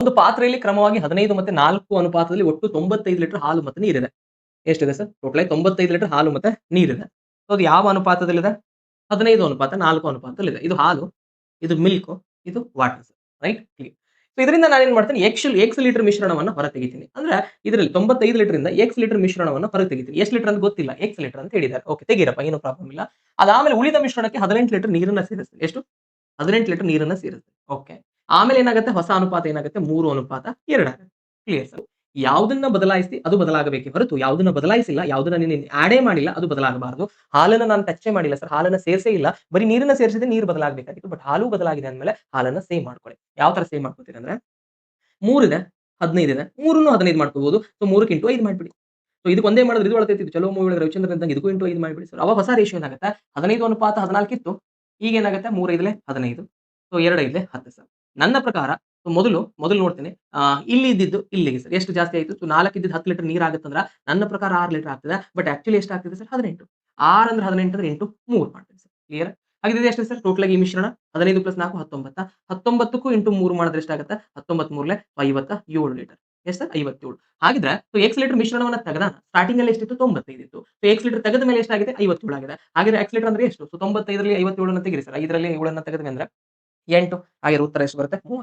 ಒಂದು ಪಾತ್ರೆಯಲ್ಲಿ ಕ್ರಮವಾಗಿ ಹದಿನೈದು ಮತ್ತೆ ನಾಲ್ಕು ಅನುಪಾತದಲ್ಲಿ ಒಟ್ಟು ತೊಂಬತ್ತೈದು ಲೀಟರ್ ಹಾಲು ಮತ್ತೆ ನೀರಿದೆ. ಎಷ್ಟಿದೆ ಸರ್? ಟೋಟಲ್ ತೊಂಬತ್ತೈದು ಲೀಟರ್ ಹಾಲು ಮತ್ತೆ ನೀರಿದೆ. ಅದು ಯಾವ ಅನುಪಾತದಲ್ಲಿದೆ? ಹದಿನೈದು ಅನುಪಾತ, ನಾಲ್ಕು ಅನುಪಾತದಲ್ಲಿದೆ. ಇದು ಹಾಲು, ಇದು ಮಿಲ್ಕು ಇದು ವಾಟರ್ ರೈಟ್ ಕ್ಲಿಯರ್ ಸೊ ಇದರಿಂದ ನಾನು ಏನ್ ಮಾಡ್ತೀನಿ? ಎಕ್ಸ್ ಎಕ್ಸ್ ಲೀಟರ್ ಮಿಶ್ರಣವನ್ನು ಹೊರ ತೆಗಿತೀನಿ ಅಂದ್ರೆ ಇದರಲ್ಲಿ ತೊಂಬತ್ತೈದು ಲೀಟರ್ ಇಂದ ಎಕ್ಸ್ ಲೀಟರ್ ಮಿಶ್ರಣವನ್ನು ಹೊರ ತೆಗಿತೀನಿ ಎಷ್ಟು ಲೀಟರ್ ಅಂತ ಗೊತ್ತಿಲ್ಲ. ಎಕ್ಸ್ ಲೀಟರ್ ಅಂತ ಹೇಳಿದ್ದಾರೆ. ಓಕೆ ತೆಗೀರಪ್ಪ, ಏನು ಪ್ರಾಬ್ಲಮ್ ಇಲ್ಲ. ಅದಾದ್ಮೇಲೆ ಉಳಿದ ಮಿಶ್ರಣಕ್ಕೆ ಹದಿನೆಂಟು ಲೀಟರ್ ನೀರನ್ನ ಸೇರಿಸ್ತೀನಿ. ಎಷ್ಟು? ಹದಿನೆಂಟು ಲೀಟರ್ ನೀರನ್ನ ಸೇರಿಸ್ತೀನಿ. ಓಕೆ ಆಮೇಲೆ ಏನಾಗುತ್ತೆ? ಹೊಸ ಅನುಪಾತ ಏನಾಗುತ್ತೆ? ಮೂರು ಅನುಪಾತ ಎರಡಾಗುತ್ತೆ ಕ್ಲಿಯರ್ ಸರ್ ಯಾವುದನ್ನ ಬದಲಾಯಿಸಿ ಅದು ಬದಲಾಗಬೇಕೆ ಹೊರತು ಯಾವುದನ್ನ ಬದಲಾಯಿಸಿಲ್ಲ, ಯಾವುದನ್ನ ನೀನು ಆಡೇ ಮಾಡಿಲ್ಲ, ಅದು ಬದಲಾಗಬಾರದು. ಹಾಲನ್ನ ನಾನು ಟಚ್ಚೇ ಮಾಡಿಲ್ಲ ಸರ್ ಹಾಲನ್ನ ಸೇರ್ಸೇ ಇಲ್ಲ. ಬರೀ ನೀರನ್ನ ಸೇರಿಸಿದ್ರೆ ನೀರು ಬದಲಾಗಬೇಕಾಗಿತ್ತು ಬಟ್ ಹಾಲು ಬದಲಾಗಿದೆ ಅಂದಮೇಲೆ ಹಾಲನ್ನ ಸೇವ್ ಮಾಡ್ಕೊಳ್ಳಿ. ಯಾವ ತರ ಸೇವ್ ಮಾಡ್ಕೋತೀರಿ ಅಂದ್ರೆ, ಮೂರಿದೆ, ಹದಿನೈದು ಇದೆ. ಮೂರನ್ನು ಹದಿನೈದು ಮಾಡ್ಕೋಬಹುದು ಸೊ ಮೂರಕ್ಕೆ ಇಂಟು ಐದು ಮಾಡ್ಬಿಡಿ. ಸೊ ಇದಕ್ಕೆ ಒಂದೇ ಮಾಡಿದ್ರೆ ಇದು ಒಳಗೆ ಚಲೋ ಮೂವಿ ರವಿಚಂದ್ರ ಅಂತ ಇದಕ್ಕೂ ಇಂಟು ಐದು ಮಾಡಿಬಿಡಿ ಸರ್ ಅವಾಗ ಹೊಸ ರೇಷಿಯೋ ಏನಾಗುತ್ತೆ? ಹದಿನೈದು ಅನುಪಾತ ಹದಿನಾಲ್ಕು ಇತ್ತು ಈಗ ಏನಾಗುತ್ತೆ? ಮೂರೈದಲೆ ಹದಿನೈದು. ಸೊ ಎರಡೈದಲೆ ಹತ್ತು ಸರ್ ನನ್ನ ಪ್ರಕಾರ ಮೊದಲು ಮೊದಲು ನೋಡ್ತೇನೆ ಇಲ್ಲಿ ಇದ್ದಿದ್ದು ಇಲ್ಲಿಗೆ ಸರ್ ಎಷ್ಟು ಜಾಸ್ತಿ ಆಯ್ತು? ಸೊ ನಾಲ್ಕು ಇದ್ದಿದ್ದು ಹತ್ತು ಲೀಟರ್ ನೀರು ಆಗುತ್ತಂದ್ರೆ ನನ್ನ ಪ್ರಕಾರ ಆರು ಲೀಟರ್ ಆಗ್ತದೆ ಬಟ್ ಆಕ್ಚುಲಿ ಎಷ್ಟು ಆಗ್ತದೆ ಸರ್ ಹದಿನೆಂಟು. ಆರು ಅಂದ್ರೆ ಹದಿನೆಂಟು ಅಂದ್ರೆ ಎಂಟು, ಮೂರು ಮಾಡ್ತೇನೆ ಸರ್ ಕ್ಲಿಯರ್ ಹಾಗಿದ್ದು ಎಷ್ಟು ಸರ್ ಟೋಟಲ್ ಆಗಿ ಈ ಮಿಶ್ರಣ ಹದಿನೈದು ಪ್ಲಸ್ ನಾಲ್ಕು, ಹತ್ತೊಂಬತ್ತ. ಹತ್ತೊಂಬತ್ತಕ್ಕೂ ಇಂಟು ಮೂರು ಮಾಡಿದ್ರೆ ಎಷ್ಟಾಗುತ್ತೆ ಹತ್ತೊಂಬತ್ತು ಮೂರಲೆ ಐವತ್ತ ಏಳು ಲೀಟರ್ ಎಷ್ಟು ಸರ್ ಐವತ್ತೇಳು. ಹಾಗಿದ್ರೆ ಸೊ ಎಕ್ಸ್ ಲೀಟರ್ ಮಿಶ್ರಣವನ್ನ ತೆಗೆದ ಸ್ಟಾರ್ಟಿಂಗ್ ಅಲ್ಲಿ ಎಷ್ಟಿತ್ತು? ತೊಂಬತ್ತೈದು ಇತ್ತು. ಸೊ ಎಕ್ಸ್ ಲೀಟರ್ ತೆಗೆದ ಮೇಲೆ ಎಷ್ಟಾಗಿದೆ ಐವತ್ತೇಳು ಆಗಿದೆ. ಹಾಗಿದ್ರೆ ಎಕ್ಸ್ ಲೀಟರ್ ಅಂದ್ರೆ ಎಷ್ಟು? ಸೊ ತೊಂಬತ್ತೈದರಲ್ಲಿ ಐವತ್ತೇಳನ್ನ ತೆಗಿರಿ ಸರ್ ಐದರಲ್ಲಿ ಏಳನ್ನ ತೆಗೆದ್ರೆ ಅಂದ್ರೆ ಎಂಟು ಹಾಗೆ ಉತ್ತರ ಎಷ್ಟು ಬರುತ್ತೆ? ಮೂವತ್ತು